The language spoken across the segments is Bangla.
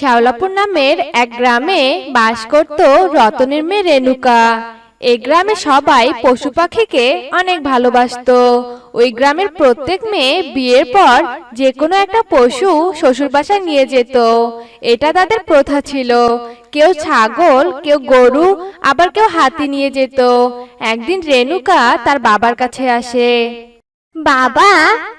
শ্যাওলাপুর নামের এক গ্রামে বাস করত রতনের মেয়ে রেণুকা। এই গ্রামে সবাই পশু পাখিকে অনেক ভালোবাসতো। ওই গ্রামের প্রত্যেক মেয়ে বিয়ের পর যে কোনো একটা পশু শ্বশুর বাসায় নিয়ে যেত। এটা তাদের প্রথা ছিল। কেউ ছাগল, কেউ গরু, আবার কেউ হাতি নিয়ে যেত। একদিন রেণুকা তার বাবার কাছে আসে। বাবা,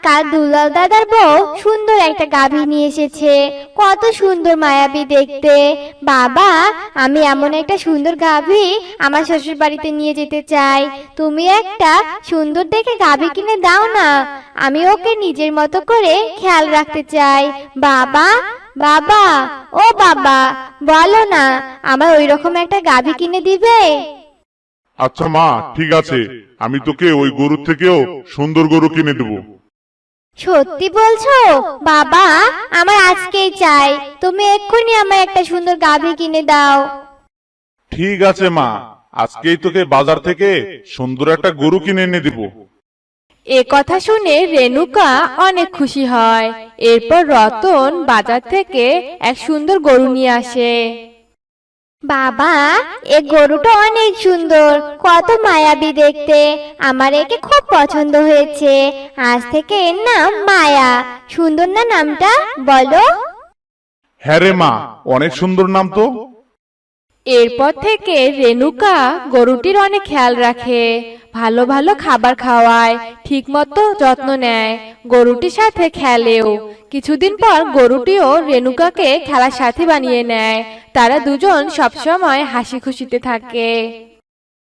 কাল দুলাল দাদার বউ সুন্দর একটা গাভী নিয়ে এসেছে। কত সুন্দর মায়াবী দেখতে। বাবা, আমি এমন একটা সুন্দর গাভী আমার শ্বশুর বাড়িতে নিয়ে যেতে চাই। তুমি একটা সুন্দর দেখে গাভী কিনে দাও না। আমি ওকে নিজের মতো করে খেয়াল রাখতে চাই। বাবা বাবা, ও বাবা, বলো না আমার ওই রকম একটা গাভী কিনে দিবে? আচ্ছা মা ঠিক আছে। আমি তোকে ওই গরুর থেকেও সুন্দর গরু কিনে দেবো। সত্যি বলছো? বাবা আমার আজকেই চাই। তুমি এক্ষুনি আমার একটা সুন্দর গাভী কিনে দাও। ঠিক আছে মা আজকেই তোকে বাজার থেকে সুন্দর একটা গরু কিনে এনে দিব। এ কথা শুনে রেনুকা অনেক খুশি হয়। এরপর রতন বাজার থেকে এক সুন্দর গরু নিয়ে আসে। বাবা, এ গরুটা অনেক সুন্দর। কত মায়াবি দেখতে। আমার একে খুব পছন্দ হয়েছে। আজ থেকে এর নাম মায়া। সুন্দর না নামটা, বলো? হ্যাঁ রে মা, অনেক সুন্দর নাম তো। এরপর থেকে রেণুকা গরুটির অনেক খেয়াল রাখে, ভালো ভালো খাবার খাওয়ায়, ঠিকমতো যত্ন নেয়, গরুটির সাথে খেলেও। কিছুদিন পর গরুটিও রেনুকাকে খেলার সাথে বানিয়ে নেয়। তারা দুজন সবসময় হাসি খুশিতে থাকে।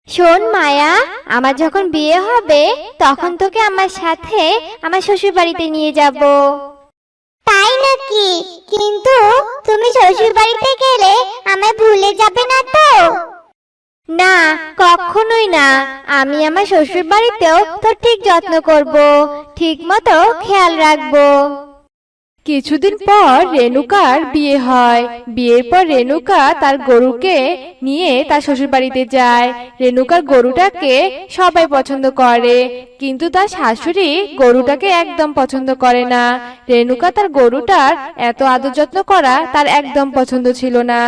শোন মায়া, আমার যখন বিয়ে হবে, তখন তোকে আমার সাথে আমার শ্বশুর বাড়িতে নিয়ে যাব। তাই নাকি? কিন্তু তুমি শ্বশুর বাড়িতে গেলে আমায় ভুলে যাবে না তো? না, কখনোই না। আমি আমার শ্বশুর বাড়িতেও তোর ঠিক যত্ন করব ঠিক মতো খেয়াল রাখব। কিছুদিন পর রেণুকার বিয়ে হয়। বিয়ের পর রেণুকা তার গরুকে নিয়ে তার শ্বশুর বাড়িতে যায়। রেণুকার গরুটাকে সবাই পছন্দ করে, কিন্তু তার শাশুড়ি গরুটাকে একদম পছন্দ করে না। রেণুকা তার গরুটার এত আদর যত্ন করা তার একদম পছন্দ ছিল না।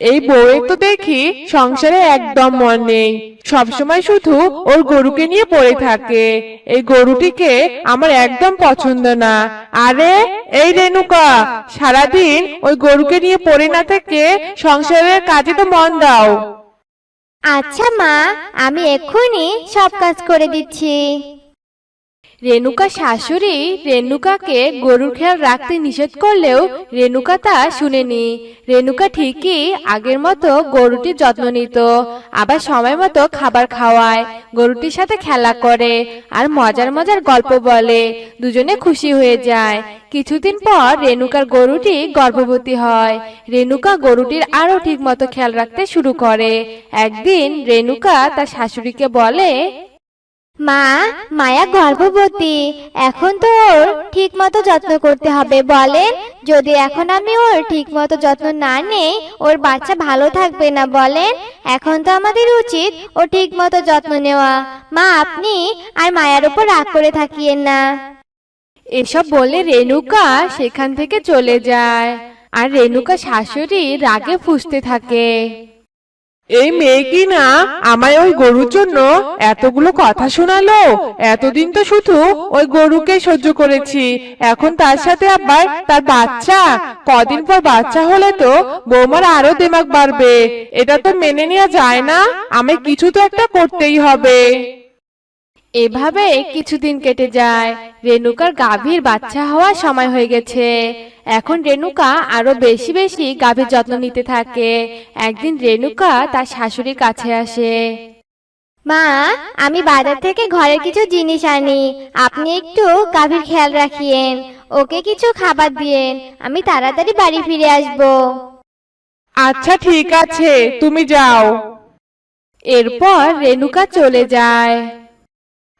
এই বউয়ের তো দেখি সংসারে একদম মন নেই। সবসময় শুধু ওর গরুকে নিয়ে পড়ে থাকে। এই গরুটিকে আমার একদম পছন্দ না। আরে এই রেণুকা সারাদিন ওই গরুকে নিয়ে পড়ে না থেকে সংসারের কাজে তো মন দাও। আচ্ছা মা আমি এক্ষুনি সব কাজ করে দিচ্ছি। রেণুকা শাশুড়ি রেণুকাকে গরুর খেয়াল রাখতে নিষেধ করলেও রেণুকা তা শুনেনি। রেণুকা ঠিকই আগের মতো গরুটির যত্ন নিত, আবার সময় মতো খাবার খাওয়ায়, গরুটির সাথে খেলা করে আর মজার মজার গল্প বলে। দুজনে খুশি হয়ে যায়। কিছুদিন পর রেণুকার গরুটি গর্ভবতী হয়। রেণুকা গরুটির আরও ঠিক মতো খেয়াল রাখতে শুরু করে। একদিন রেণুকা তার শাশুড়িকে বলে মা, মায়া গর্ভবতী, এখন তো ওর ঠিক মতো যত্ন করতে হবে, বলেন। যদি এখন আমি ওর ঠিক মতো যত্ন না নেই, ওর বাচ্চা ভালো থাকবে না, বলেন। এখন তো আমাদের উচিত ও ঠিক মতো যত্ন নেওয়া। মা, আপনি আর মায়ার উপর রাগ করে থাকিয়েন না। এসব বলে রেণুকা সেখান থেকে চলে যায়। আর রেণুকা শাশুড়ি রাগে ফুঁসতে থাকে। এই মেয়ে কি না আমায় ওই গরুর জন্য এতগুলো কথা শোনালো? এতদিন তো শুধু ওই গরুকে সহ্য করেছি। এখন তার সাথে আবার তার বাচ্চা। কদিন পর বাচ্চা হলে তো বৌমার আরও দিমাগ বাড়বে। এটা তো মেনে নেওয়া যায় না। আমি কিছু তো একটা করতেই হবে। এভাবে কিছুদিন কেটে যায়। রেণুকার গাভীর বাচ্চা হওয়ার সময় হয়ে গেছে। এখন রেণুকা আরও বেশি বেশি গাভীর যত্ন নিতে থাকে। একদিন রেণুকা তার শাশুড়ির কাছে আসে। মা আমি বাজার থেকে ঘরের কিছু জিনিস আনি। আপনি একটু গাভীর খেয়াল রাখিয়েন। ওকে কিছু খাবার দিয়েন। আমি তাড়াতাড়ি বাড়ি ফিরে আসব। আচ্ছা ঠিক আছে। তুমি যাও। এরপর রেণুকা চলে যায়।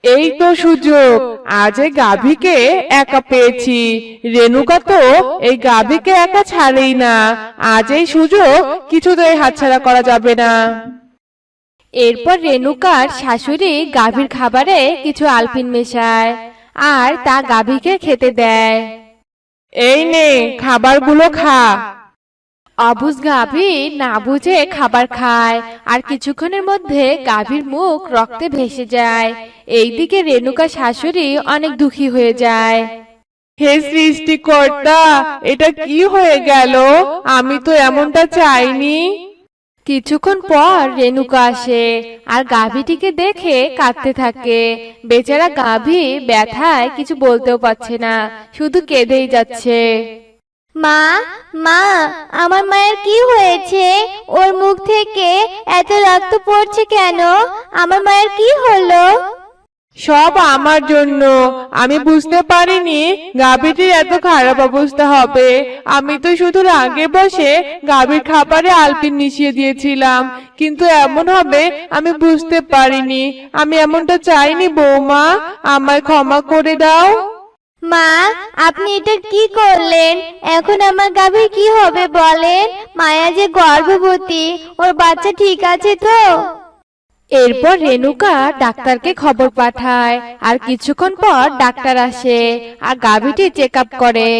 এই তো সুযোগ। আজ এই গাভীকে একা পেয়েছি। রেণুকা তো এই গাভীকে একা ছাড়েই না। আজ এই সুযোগ কিছুতেই হাতছাড়া করা যাবে না। এরপর রেণুকার শাশুড়ি গাভীর খাবারে কিছু আলপিন মেশায় আর তা গাভীকে খেতে দেয়। এই নে খাবারগুলো খা। অবুজ গাভী না বুঝে খাবার খায় আর কিছুক্ষণের মধ্যে গাভীর মুখ রক্তে ভেসে যায়। এইদিকে রেণুকা শাশুড়ি অনেক দুঃখী হয়ে যায়। হে সৃষ্টিকর্তা এটা কি হয়ে গেল? আমি তো এমনটা চাইনি। কিছুক্ষণ পর রেণুকা আসে আর গাভীটিকে দেখে কাঁদতে থাকে। বেচারা গাভী ব্যথায় কিছু বলতেও পারছে না শুধু কেঁদেই যাচ্ছে। মা মা, আমার মায়ের কি হয়েছে? ওর মুখ থেকে এত রক্ত পড়ছে কেন? আমার মায়ের কি হলো? সব আমার জন্য। আমি বুঝতে পারিনি গাভীটির এত খারাপ অবস্থা হবে। আমি তো শুধু রাগে বসে গাভীর খাবারে আলপিন মিশিয়ে দিয়েছিলাম। কিন্তু এমন হবে আমি বুঝতে পারিনি। আমি এমনটা চাইনি বৌমা। আমায় ক্ষমা করে দাও। মা আপনি এটা কি করলেন? এখন আমার গাভীর কি হবে বলেন? মায়া যে গর্ভবতী ওর বাচ্চা ঠিক আছে তো? এরপর রেণুকা ডাক্তারকে খবর পাঠায় আর কিছুক্ষণ পর ডাক্তার আসে আর গাভীটি চেক আপ করে।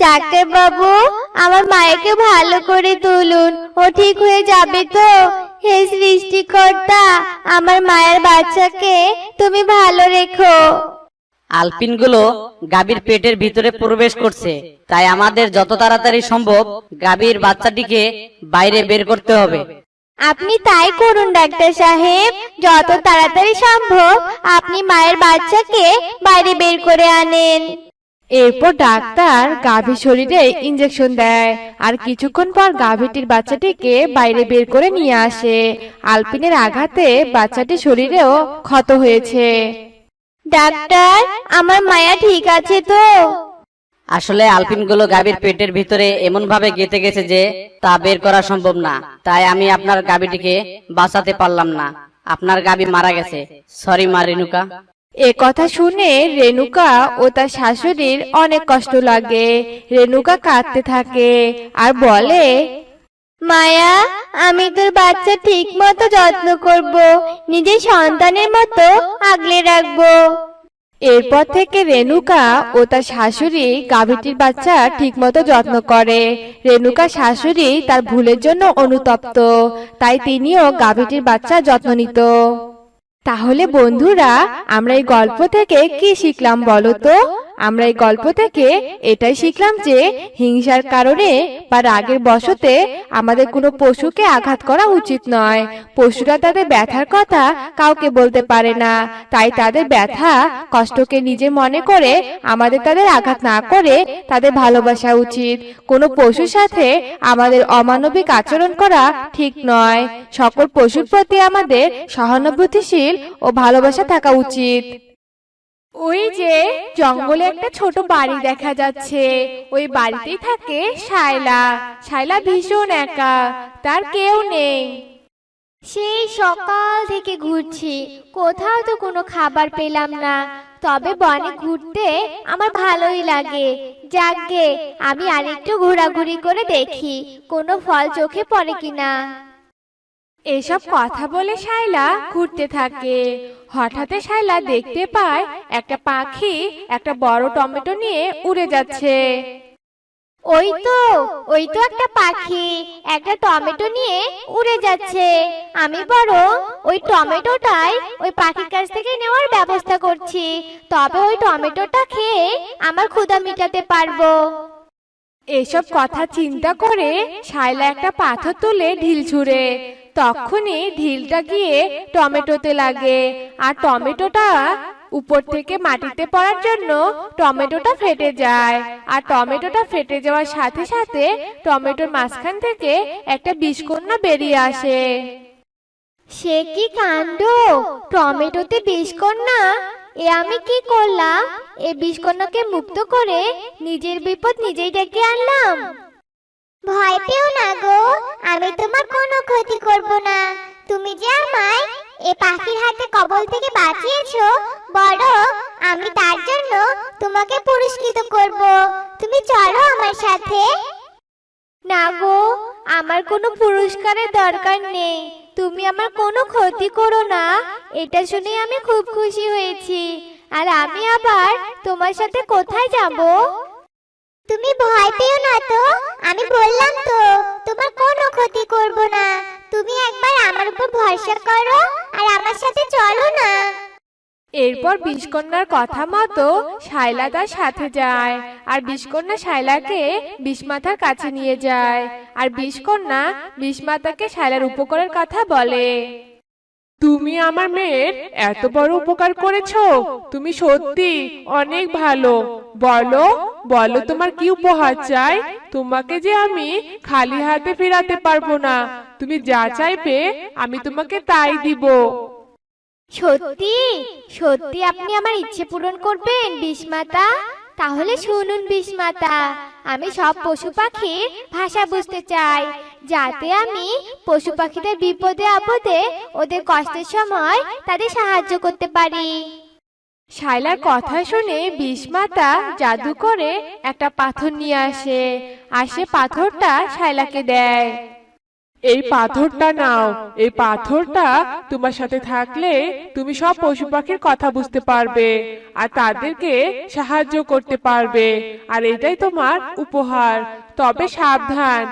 ডাক্তার বাবু আমার মায়েকে ভালো করে তুলুন ও ঠিক হয়ে যাবে তো? হে সৃষ্টিকর্তা আমার মায়ের বাচ্চাকে তুমি ভালো রেখো। আলপিনগুলো গাভীর পেটের ভিতরে প্রবেশ করছে। তাই আমাদের যত তাড়াতাড়ি সম্ভব গাভীর বাচ্চাটিকে বাইরে বের করতে হবে। আপনি তাই করুন ডাক্তার সাহেব। যত তাড়াতাড়ি সম্ভব আপনি মায়ের বাচ্চাকে বাইরে বের করে আনেন। এরপর ডাক্তার গাভীর শরীরে ইঞ্জেকশন দেয় আর কিছুক্ষণ পর গাভীটির বাচ্চাটিকে বাইরে বের করে নিয়ে আসে। আলপিনের আঘাতে বাচ্চাটি শরীরেও ক্ষত হয়েছে। ডাক্তার আমার মায়া ঠিক আছে তো? আসলে আলপিনগুলো গাভীর পেটের ভিতরে এমন ভাবে গেঁথে গেছে যে তা বের করা সম্ভব না। তাই আমি আপনার গাভীটিকে বাঁচাতে পারলাম না। আপনার গাভী মারা গেছে। সরি মা রেনুকা এ কথা শুনে রেণুকা ও তার শাশুড়ির অনেক কষ্ট লাগে। রেণুকা কাঁদতে থাকে আর বলে মায়া, আমি তোর বাচ্চা ঠিক মতো যত্ন করব, নিজের সন্তানের মতো আগলে রাখব। এরপর থেকে রেণুকা ও তার শাশুড়ি গাভীটির বাচ্চা ঠিকমতো যত্ন করে। রেণুকা শাশুড়ি তার ভুলের জন্য অনুতপ্ত, তাই তিনিও গাভীটির বাচ্চা যত্ন নিত। তাহলে বন্ধুরা, আমরা এই গল্প থেকে কি শিখলাম বলো তো? আমরা এই গল্প থেকে এটাই শিখলাম যে হিংসার কারণে বা রাগের বশতে আমাদের কোনো পশুকে আঘাত করা উচিত নয়। পশুরা তাদের ব্যথার কথা কাউকে বলতে পারে না। তাই তাদের ব্যথা কষ্টকে নিজে মনে করে আমাদের তাদের আঘাত না করে তাদের ভালোবাসা উচিত। কোনো পশুর সাথে আমাদের অমানবিক আচরণ করা ঠিক নয়। সকল পশুর প্রতি আমাদের সহানুভূতিশীল ও ভালোবাসা থাকা উচিত। ওই যে জঙ্গলে একটা ছোট বাড়ি দেখা যাচ্ছে। ওই বাড়িতেই থাকে শায়লা। শায়লা। ভীষণ একা। তার কেউ নেই। সেই সকাল থেকে ঘুরছি। কোথাও তো কোনো খাবার পেলাম না। তবে বনে ঘুরতে আমার ভালোই লাগে। যাকগে আমি আরেকটু ঘোরাঘুরি করে দেখি। কোনো ফল চোখে পড়ে কিনা। এসব কথা বলে শায়লা ঘুরতে থাকে। হঠাৎ শায়লা দেখতে পায় একটা পাখি একটা বড় টমেটো নিয়ে উড়ে যাচ্ছে। ওই তো ওই তো একটা পাখি একটা টমেটো নিয়ে উড়ে যাচ্ছে। আমি বরং ওই টমেটোটাই ওই পাখির কাছ থেকে নেওয়ার ব্যবস্থা করছি। তবে ওই টমেটোটা খেয়ে আমার ক্ষুধা মিটাতে পারব। এসব কথা চিন্তা করে শায়লা একটা পাথর তুলে ঢিল ছুঁড়ে তখনই ঢিলটা গিয়ে টমেটোতে লাগে। আর টমেটোটা উপর থেকে মাটিতে পড়ার জন্য টমেটোটা ফেটে যায়। আর টমেটোটা ফেটে যাওয়ার সাথে সাথে টমেটোর মাঝখান থেকে একটা বিষকন্যা বেরিয়ে আসে। সে কি কাণ্ড? টমেটোতে বিষকন্যা? এ আমি কি করলাম? এ বিষকন্যাকে মুক্ত করে নিজের বিপদ নিজেই ডেকে আনলাম। ভয় পেও না গো। এ পাখির হাতে কবল থেকে বাঁচিয়েছো? বড় আমি তার জন্য তোমাকে পুরস্কৃত করব। তুমি চলো আমার সাথে। না গো আমার কোনো পুরস্কারের দরকার নেই। তুমি আমার কোনো ক্ষতি করো না। এটা শুনে আমি খুব খুশি হয়েছি। আর আমি আবার তোমার সাথে কোথায় যাব? তুমি ভয় পেও না তো? আমি বললাম তো তুমি একবার আমার উপর ভরসা করো আর আমার সাথে চলো না। এরপর বিষকন্যার কথা মতো শায়লা তার সাথে যায় আর বিষকন্যা শায়লাকে বিষমাথার কাছে নিয়ে যায় আর বিষকন্যা বিষমাতাকে শায়লার উপকারের কথা বলে। তুমি আমার মেয়ের এত বড় উপকার করেছ তুমি সত্যি অনেক ভালো। বলো বলো তোমার কি উপহার চাই? তোমাকে যে আমি খালি হাতে ফেরাতে পারব না। তুমি যা চাইবে আমি তোমাকে তাই দিব। সত্যি? সত্যি আপনি আমার ইচ্ছে পূরণ করবেন বিষমাতা? তাহলে শুনুন বিষমাতা আমি সব পশু পাখির ভাষা বুঝতে চাই যাতে আমি পশু পাখিদের বিপদে আপদে ওদের কষ্টের সময় তাদের সাহায্য করতে পারি। শাইলার কথা শুনে বিষমাতা জাদু করে একটা পাথর নিয়ে আসে আর সে পাথরটা শাইলাকে দেয়। এই পাথরটা নাও এই পাথরটা তোমার সাথে থাকলে তুমি সব পশু পাখির কথা বুঝতে পারবে আর তাদেরকে সাহায্য করতে পারবে আর এটাই তোমার উপহার। তবে সাবধান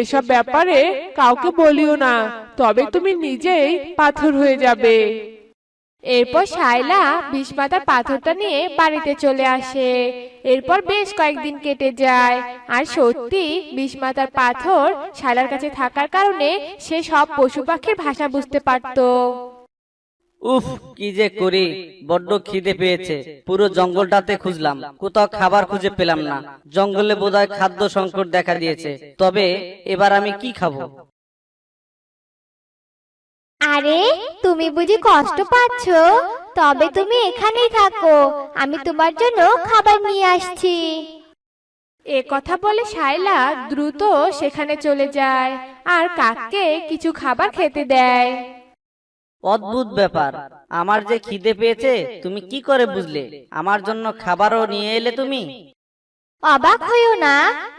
এসব ব্যাপারে কাউকে বলিও না তবে তুমি নিজেই পাথর হয়ে যাবে। এরপর শাইলা বিষমাতার পাথরটা নিয়ে বাড়িতে চলে আসে। এরপর বেশ কয়েকদিন কেটে যায়। আর সত্যি বিষমাতার পাথর শাইলার কাছে থাকার কারণে সে সব পশু পাখির ভাষা বুঝতে পারতো। উফ কি যে করি বড্ড খিদে পেয়েছে। পুরো জঙ্গলটাতে খুঁজলাম। কোথাও খাবার খুঁজে পেলাম না। জঙ্গলে বোধহয় খাদ্য সংকট দেখা দিয়েছে। তবে এবার আমি কি খাব? আরে তুমি বুঝি কষ্ট পাচ্ছ? তবে তুমি এখানেই থাকো আমি তোমার জন্য খাবার নিয়ে আসছি। এ কথা বলে শাইলা দ্রুত সেখানে চলে যায় আর কাককে কিছু খাবার খেতে দেয়। অদ্ভুত ব্যাপার। আমার যে খিদে পেয়েছে তুমি কি করে বুঝলে? আমার জন্য খাবারও নিয়ে এলে তুমি? অবাক হইও না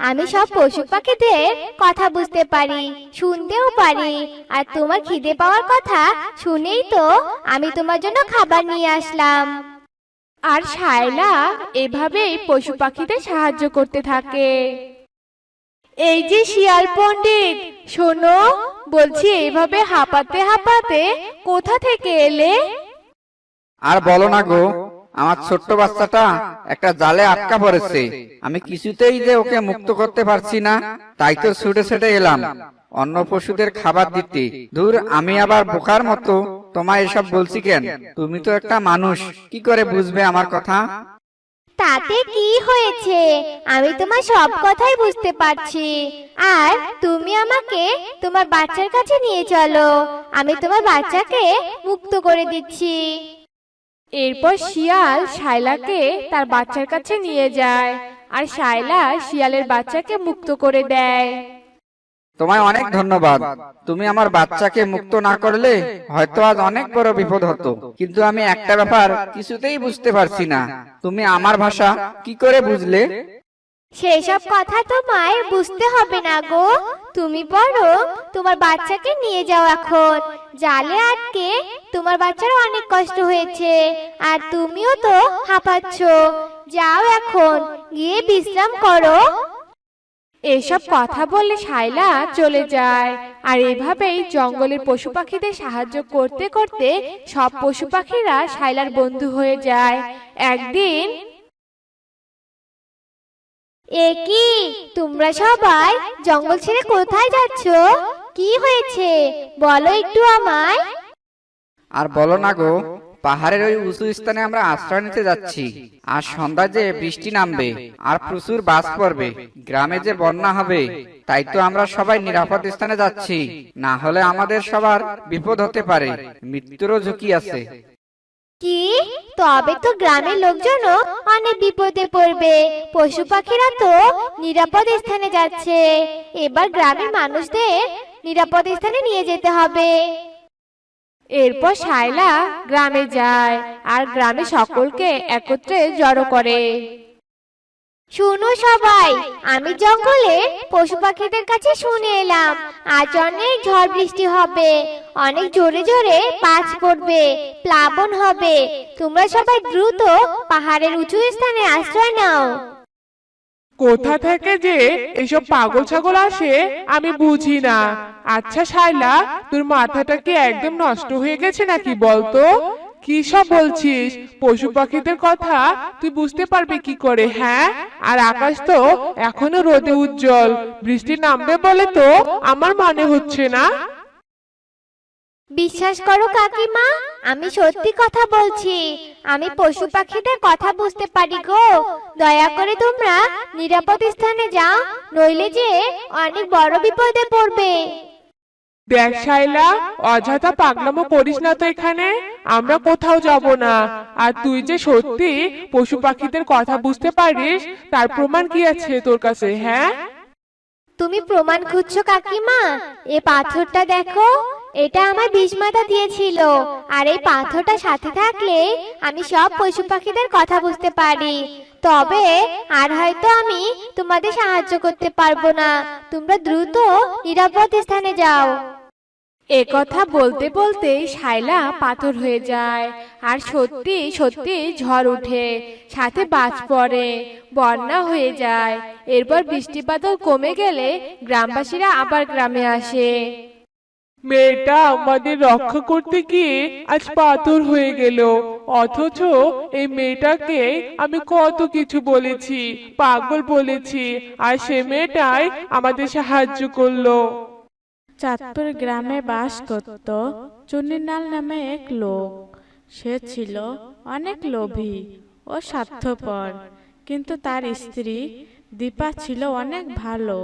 আমি সব পশু পাখিদের কথা বুঝতে পারি শুনতেও পারি। আর তোমার খিদে পাওয়ার কথা শুনেই তো আমি তোমার জন্য খাবার নিয়ে আসলাম। আর শায়লা এভাবেই পশু পাখিদের সাহায্য করতে থাকে। এই যে শিয়াল পণ্ডিত শোনো বলছি এইভাবে হাঁপাতে হাঁপাতে কোথা থেকে এলে? আর বলো না গো আমার ছোট্ট বাচ্চাটা একটা জালে আটকা পড়েছে। আমি কিছুতেই যে ওকে মুক্ত করতে পারছি না তাই তো ছুটে ছুটে এলাম। অন্য পশুদের খাবার দিতে। দূর আমি আবার বোকার মতো। তোমায় এসব বলছি কেন? তুমি তো একটা মানুষ। কি করে বুঝবে আমার কথা? তাতে কি হয়েছে? আমি তোমার সব কথাই বুঝতে পারছি। আর তুমি আমাকে তোমার বাচ্চার কাছে নিয়ে চলো। আমি তোমার বাচ্চাকে মুক্ত করে দিচ্ছি। এরপর শিয়াল শায়লাকে তার বাচ্চার কাছে নিয়ে যায় আর শায়লা শিয়ালের বাচ্চাকে মুক্ত করে দেয়। তোমায় অনেক ধন্যবাদ। তুমি আমার বাচ্চাকে মুক্ত না করলে হয়তো আজ অনেক বড় বিপদ হতো। কিন্তু আমি একটা ব্যাপার কিছুতেই বুঝতে পারছি না। তুমি আমার ভাষা কি করে বুঝলে? সেসব কথা তোমায় বুঝতে হবে না গো। তুমি বরং তোমার বাচ্চাকে নিয়ে যাও এখন। জালে আটকে তোমার বাচ্চার অনেক কষ্ট হয়েছে, আর তুমিও তো হাঁপাচ্ছ। যাও এখন, গিয়ে বিশ্রাম করো। এসব কথা বলে শায়লা চলে যায়। আর এভাবেই জঙ্গলের পশু পাখিদের সাহায্য করতে করতে সব পশু পাখিরা শায়লার বন্ধু হয়ে যায়। একদিন এ কি? তোমরা সবাই জঙ্গল ছেড়ে কোথায় যাচ্ছ? কি হয়েছে? বলো একটু আমায়। আর বলো না গো, পাহাড়ের ওই উঁচু স্থানে আমরা আশ্রয় নিতে যাচ্ছি। আর সন্ধ্যা যে বৃষ্টি নামবে, আর প্রচুর বাস পড়বে, গ্রামে যে বন্যা হবে, তাই তো আমরা সবাই নিরাপদ স্থানে যাচ্ছি। না হলে আমাদের সবার বিপদ হতে পারে, মৃত্যুরও ঝুঁকি আছে। কি? তবে তো গ্রামের লোকজনও অনেক বিপদে পড়বে। পশু পাখিরা তো নিরাপদ স্থানে যাচ্ছে। এবার গ্রামের মানুষদের নিরাপদ স্থানে নিয়ে যেতে হবে। এরপর শায়লা গ্রামে যায় আর গ্রামে সকলকে একত্রে জড়ো করে। শুনো সবাই, আমি জঙ্গলে পশু পাখিদের কাছে শুনে এলাম। আজ অনেক ঝড় বৃষ্টি হবে। অনেক জোরে জোরে পাঁচ পড়বে, প্লাবন হবে। তোমরা সবাই দ্রুত পাহাড়ের উঁচু স্থানে আশ্রয় নাও। কোথা থেকে যে এসব পাগল ছাগল আসে, আমি বুঝি না। আচ্ছা শাইলা, তোর মাথাটা কি একদম নষ্ট হয়ে গেছে নাকি বলতো? কি সব বলছিস? পশু পাখিদের কথা তুই বুঝতে পারবি কি করে হ্যাঁ? আর আকাশ তো এখনও রোদে উজ্জ্বল। বৃষ্টি নামবে বলে তো আমার মনে হচ্ছে না। বিশ্বাস করো কাকিমা, আমি সত্যি কথা বলছি। আমি পশু পাখিদের কথা বুঝতে পারি গো। দয়া করে তোমরা নিরাপদ স্থানে যাও, নইলে যে অনেক বড় বিপদে পড়বে। দেখ শাইলা অযথা পাগলামো করিস না তো এখানে। আমরা কোথাও যাব না। আর তুই যে সত্যি পশু পাখিদের কথা বুঝতে পারিস, তার প্রমাণ কি আছে তোর কাছে হ্যাঁ? তুমি প্রমাণ খুঁজছো কাকিমা? এ পাথরটা দেখো। এটা আমার বিষ্মাতা দিয়েছিল। আর এই পাথরটা সাথে থাকলে আমি সব পশু পাখিদের কথা বুঝতে পারি। তবে আর হয়তো আমি তোমাদের সাহায্য করতে পারব না। তোমরা দ্রুত নিরাপদ স্থানে যাও। এ কথা বলতে বলতে শাইলা পাথর হয়ে যায়। আর সত্যি সত্যি ঝড় উঠে সাথে বাজ পড়ে, বন্যা হয়ে যায়। এরপর বৃষ্টি বাদল কমে গেলে গ্রামবাসীরা আবার গ্রামে আসে। মেয়েটা আমাদের রক্ষা করতে গিয়ে আজ পাথর হয়ে গেল। অথচ এই মেয়েটাকে আমি কত কিছু বলেছি, পাগল বলেছি, আর সে মেয়েটাই আমাদের সাহায্য করল। চাঁদপুর গ্রামে বাস করত চুনিনাল নামে এক লোক। সে ছিল অনেক লোভী ও স্বার্থপর, কিন্তু তার স্ত্রী দীপা ছিল অনেক ভালো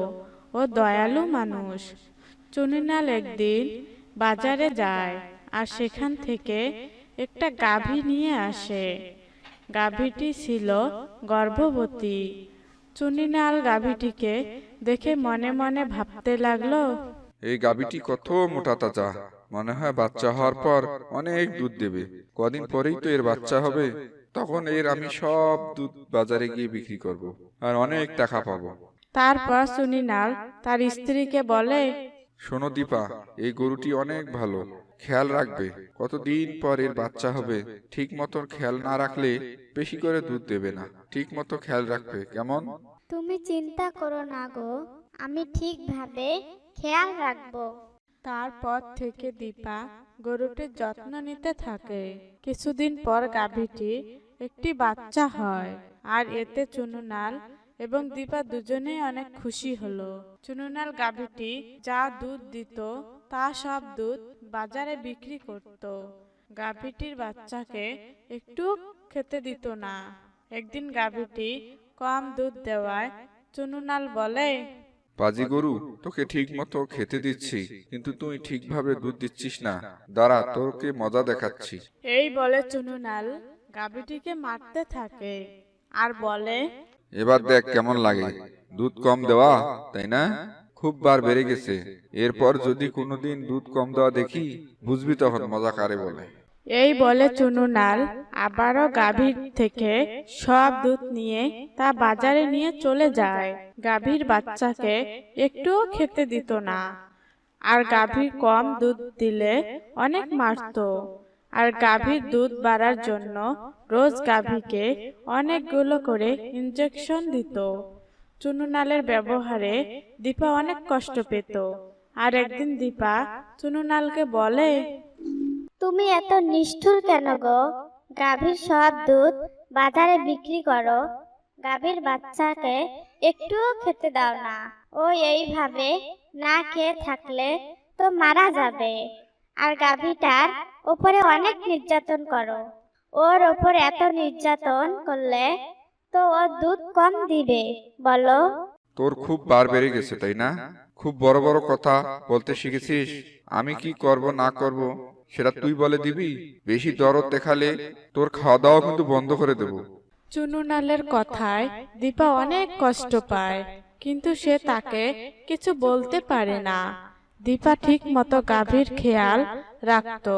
ও দয়ালু মানুষ। চুনিনাল একদিন বাজারে যায় আর সেখান থেকে একটা গাভী নিয়ে আসে। গাভীটি ছিল গর্ভবতী। চুনিনাল গাভীটিকে দেখে মনে মনে ভাবতে লাগল এই গাভীটি কত মোটা তাজা। মনে হয় বাচ্চা হওয়ার পর অনেক দুধ দেবে। কদিন পরেই তো এর বাচ্চা হবে। তখন এর আমি সব দুধ বাজারে গিয়ে বিক্রি করব আর অনেক টাকা পাবো। তারপর সুনিনাল তার স্ত্রীকে বলে শোনো দীপা এই গরুটি অনেক ভালো খেয়াল রাখবে কতদিন পর এর বাচ্চা হবে ঠিক মতন খেয়াল না রাখলে বেশি করে দুধ দেবে না ঠিক মতো খেয়াল রাখবে কেমন? তুমি চিন্তা করো না গো আমি ঠিকভাবে খেয়াল রাখব। তারপর থেকে দীপা গরুটির যত্ন নিতে থাকে। কিছুদিন পর গাভীটি একটি বাচ্চা হয় আর এতে চুনুনাল এবং দীপা দুজনেই অনেক খুশি হলো। চুনুনাল গাভীটি যা দুধ দিত তা সব দুধ বাজারে বিক্রি করত। গাভীটির বাচ্চাকে একটু খেতে দিত না। একদিন গাভীটি কম দুধ দেওয়ায় চুনুনাল বলে বাজি গরু তোকে ঠিক মতো খেতে দিচ্ছি কিন্তু তুই ঠিকভাবে দুধ দিচ্ছিস না। দাঁড়া তোকে মজা দেখাচ্ছি। এই বলে চুনুনাল গাভীটিকে মারতে থাকে আর বলে এবার দেখ কেমন লাগে। দুধ কম দেওয়া, তাই না? খুব বার বেড়ে গেছে। এরপর যদি কোনোদিন দুধ কম দেওয়া দেখি, বুঝবি তখন মজা কারে বলে। এই বলে চুনু নাল, আবারও গাভীর থেকে সব দুধ নিয়ে তা বাজারে নিয়ে চলে যায়। গাভীর বাচ্চাকে একটুও খেতে দিত না। আর গাভীর কম দুধ দিলে অনেক মারতো। আর গাভীর দুধ বাড়ার জন্য রোজ গাভীকে অনেকগুলো করে ইঞ্জেকশন দিত। চুনুনালের ব্যবহারে দীপা অনেক কষ্ট পেত। আর একদিন দীপা চুনুনালকে বলে তুমি এত নিষ্ঠুর কেন গো? গাভীর সব দুধ বাজারে বিক্রি করো। গাভীর বাচ্চাকে একটুও খেতে দাও না। ও এইভাবে না খেয়ে থাকলে তো মারা যাবে। আর গাভীটার উপরে অনেক নির্যাতন করো। ওর ওপর এত নির্যাতন করলে তো ও দুধ কম দিবে বলো। তোর খুব বার বেড়ে গেছে তাই না? খুব বড় বড় কথা বলতে শিখেছিস। আমি কি করব না করব সেটা তুই বলে দিবি? বেশি দরদ দেখালে তোর খাওয়া দাওয়া কিন্তু বন্ধ করে দেবো। চুনুনালের কথায় দীপা অনেক কষ্ট পায় কিন্তু সে তাকে কিছু বলতে পারে না। দীপা ঠিক মতো গাভীর খেয়াল রাখতো।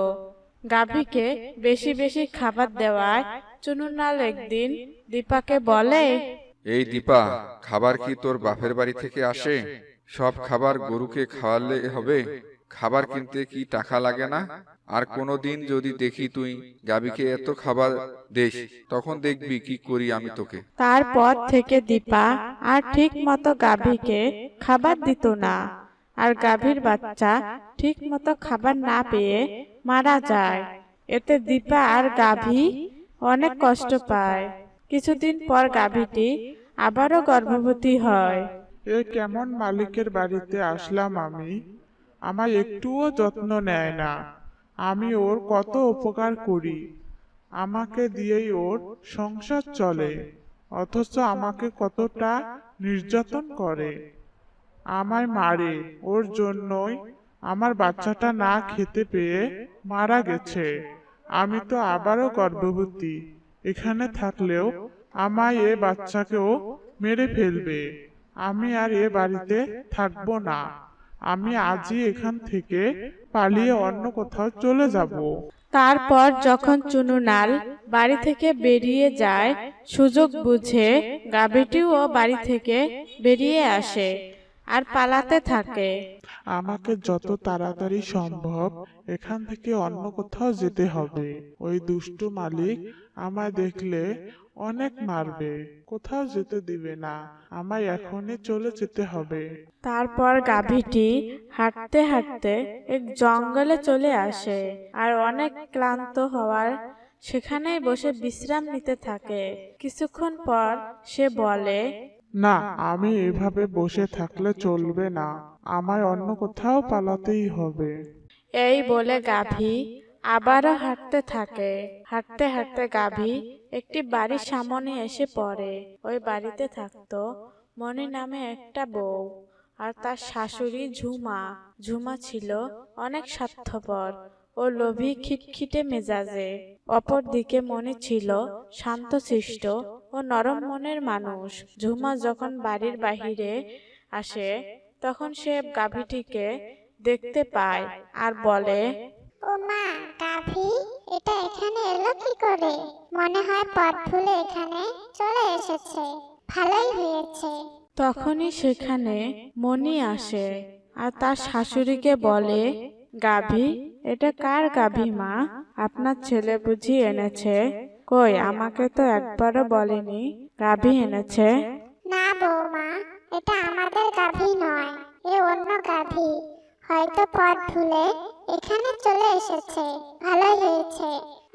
গাভীকে বেশি বেশি খাবার দেওয়ায় চুনুনাল একদিন দীপাকে বলে এই দীপা খাবার কি তোর বাপের বাড়ি থেকে আসে? সব খাবার গরুকে খাওয়ালে হবে। খাবার কিনতে কি টাকা লাগে না? আর কোনোদিন যদি দেখি তুই গাবিকে এত খাবার দেস তখন দেখবি কি করি আমি তোকে। তারপর থেকে দীপা আর ঠিক মতো গাভীকে খাবার দিত না। আর গাভীর বাচ্চা ঠিক মতো খাবার না পেয়ে মারা যায়। এতে দীপা আর গাভী অনেক কষ্ট পায়। কিছুদিন পর গাভীটি আবারও গর্ভবতী হয়। এ কেমন মালিকের বাড়িতে আসলাম আমি? আমায় একটুও যত্ন নেয় না। আমি ওর কত উপকার করি। আমাকে দিয়েই ওর সংসার চলে। অথচ আমাকে কতটা নির্যাতন করে। আমায় মারে, ওর জন্যই আমার বাচ্চাটা না খেতে পেয়ে মারা গেছে। আমি তো আবারও গর্ভবতী, এখানে থাকলেও আমায় এ বাচ্চাকেও মেরে ফেলবে। আমি আর এ বাড়িতে থাকব না। আমি আজই এখান থেকে পালিয়ে অন্য কোথাও চলে যাব। তারপর যখন চুনুনাল বাড়ি থেকে বেরিয়ে যায়, সুযোগ বুঝে গাভীটিও বাড়ি থেকে বেরিয়ে আসে। আর পালাতে থাকে। আমাকে যত তাড়াতাড়ি সম্ভব এখান থেকে অন্য কোথাও যেতে হবে। ওই দুষ্টু মালিক আমায় দেখলে অনেক মারবে। কোথাও যেতে দিবে না। আমায় এখনই চলে যেতে হবে। তারপর গাভীটি হাঁটতে হাঁটতে এক জঙ্গলে চলে আসে আর অনেক ক্লান্ত হওয়ার সেখানেই বসে বিশ্রাম নিতে থাকে। কিছুক্ষণ পর সে বলে না আমি এভাবে বসে থাকলে চলবে না। আমায় অন্য কোথাও পালাতেই হবে। এই বলে গাভী আবারও হাঁটতে থাকে। হাঁটতে হাঁটতে গাভী একটি বাড়ির সামনে এসে পড়ে। ওই বাড়িতে থাকতো মনি নামে একটা বউ আর তার শাশুড়ি ঝুমা। ঝুমা ছিল অনেক স্বার্থপর ও লোভী খিটখিটে মেজাজে। অপরদিকে মনে ছিল শান্তশিষ্ট ও নরম মনের মানুষ। ঝুমা যখন বাড়ির বাহিরে আসে তখন সে গাভীটিকে দেখতে পায় আর বলে ও মা গাভী এটা এখানে এলো কি করে? মনে হয় পথ ভুলে এখানে চলে এসেছে। ভালোই হয়েছে। তখনই সেখানে মণি আসে আর তার শাশুড়িকে বলে গাভী এটা কার গাভী মা? আপনার ছেলে বুঝি এনেছে। কই? আমাকে তো একবারও বলেনি। গাভী এনেছে। না বৌমা এটা আমাদের গাভী নয় এ অন্য গাভী। হয়তো পথ ভুলে এখানে চলে এসেছে। ভালোই হয়েছে।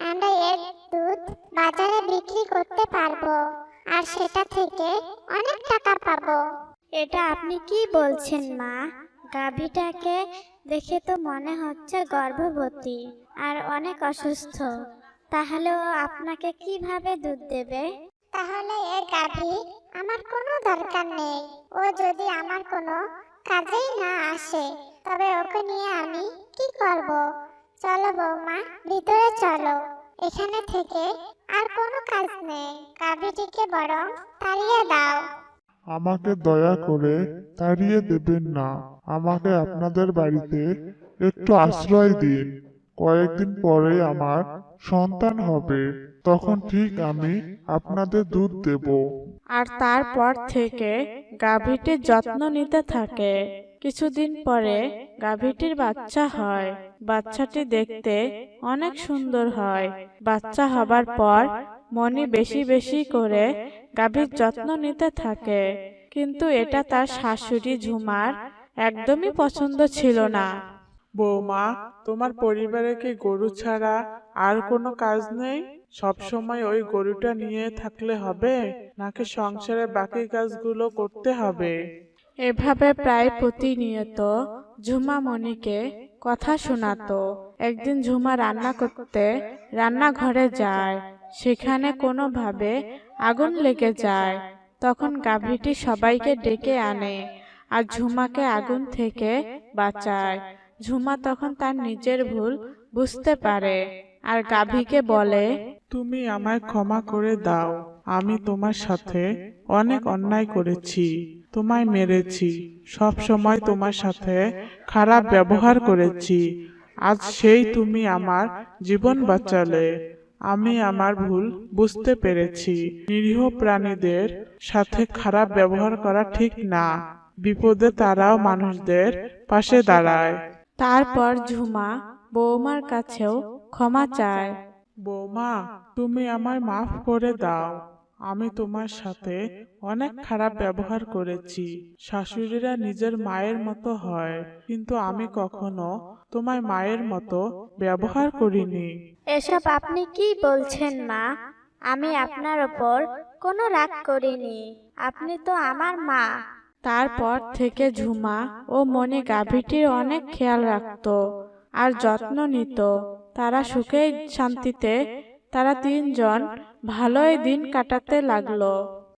আমরা এর দুধ বাজারে বিক্রি করতে পারব আর সেটা থেকে অনেক টাকা পাবো। এটা আপনি কি বলছেন মা? গাভীটাকে দেখে তো মনে হচ্ছে গর্ভবতী আর অনেক অসুস্থ। তাহলে ও আপনাকে কীভাবে দুধ দেবে? তাহলে এর গাভী আমার কোনো দরকার নেই। ও যদি আমার কোনো কাজেই না আসে তবে ওকে নিয়ে আমি কি করব? চলো বৌমা ভিতরে চলো। এখানে থেকে আর কোনো কাজ নেই। গাভীটিকে বরং তাড়িয়ে দাও। আমাকে দয়া করে তাড়িয়ে দেবেন না। আমাকে আপনাদের বাড়িতে একটু আশ্রয় দিন। কয়েকদিন পরে আমার সন্তান হবে, তখন ঠিক আমি আপনাদের দুধ দেব। আর তারপর থেকে গাভীটির যত্ন নিতে থাকে। কিছুদিন পরে গাভীটির বাচ্চা হয়। বাচ্চাটি দেখতে অনেক সুন্দর হয়। বাচ্চা হবার পর মনি বেশি বেশি করে গাভীর যত্ন নিতে থাকে। কিন্তু এটা তার শাশুড়ি ঝুমার একদমই পছন্দ ছিল না। বৌমা, তোমার পরিবারে কি গরু ছাড়া আর কোনো কাজ নেই? সব সময় ওই গরুটা নিয়ে থাকলে হবে, নাকি সংসারে বাকি কাজগুলো করতে হবে? এভাবে প্রায় প্রতিনিয়ত ঝুমা মনিকে কথা শোনাতো। একদিন ঝুমা রান্না করতে রান্নাঘরে যায়, সেখানে কোনোভাবে আগুন লেগে যায়। তখন গাভীটি সবাইকে ডেকে আনে আর ঝুমাকে আগুন থেকে বাঁচায়। ঝুমা তখন তার নিজের ভুল বুঝতে পারে। আর গাভীকে বলে তুমি আমায় ক্ষমা করে দাও। আমি তোমার সাথে অনেক অন্যায় করেছি। তোমায় মেরেছি। সব সময় তোমার সাথে খারাপ ব্যবহার করেছি। আজ সেই তুমি আমার জীবন বাঁচালে। আমি আমার ভুল বুঝতে পেরেছি। নিরীহ প্রাণীদের সাথে খারাপ ব্যবহার করা ঠিক না। বিপদে তারাও মানুষদের পাশে দাঁড়ায়। তারপর ঝুমা বৌমার কাছেও ক্ষমা চায়। বৌমা তুমি আমায় মাফ করে দাও। আমি তোমার সাথে অনেক খারাপ ব্যবহার করেছি। শাশুড়িরা নিজের মায়ের মতো হয় কিন্তু আমি কখনো তোমায় মায়ের মতো ব্যবহার করিনি। এসব আপনি কি বলছেন মা? আমি আপনার ওপর কোনো রাগ করিনি। আপনি তো আমার মা। তারপর থেকে ঝুমা ও মনি গাভীটির অনেক খেয়াল রাখত আর যত্ন নিত। তারা সুখে শান্তিতে তারা তিনজন ভালোই দিন কাটাতে লাগল।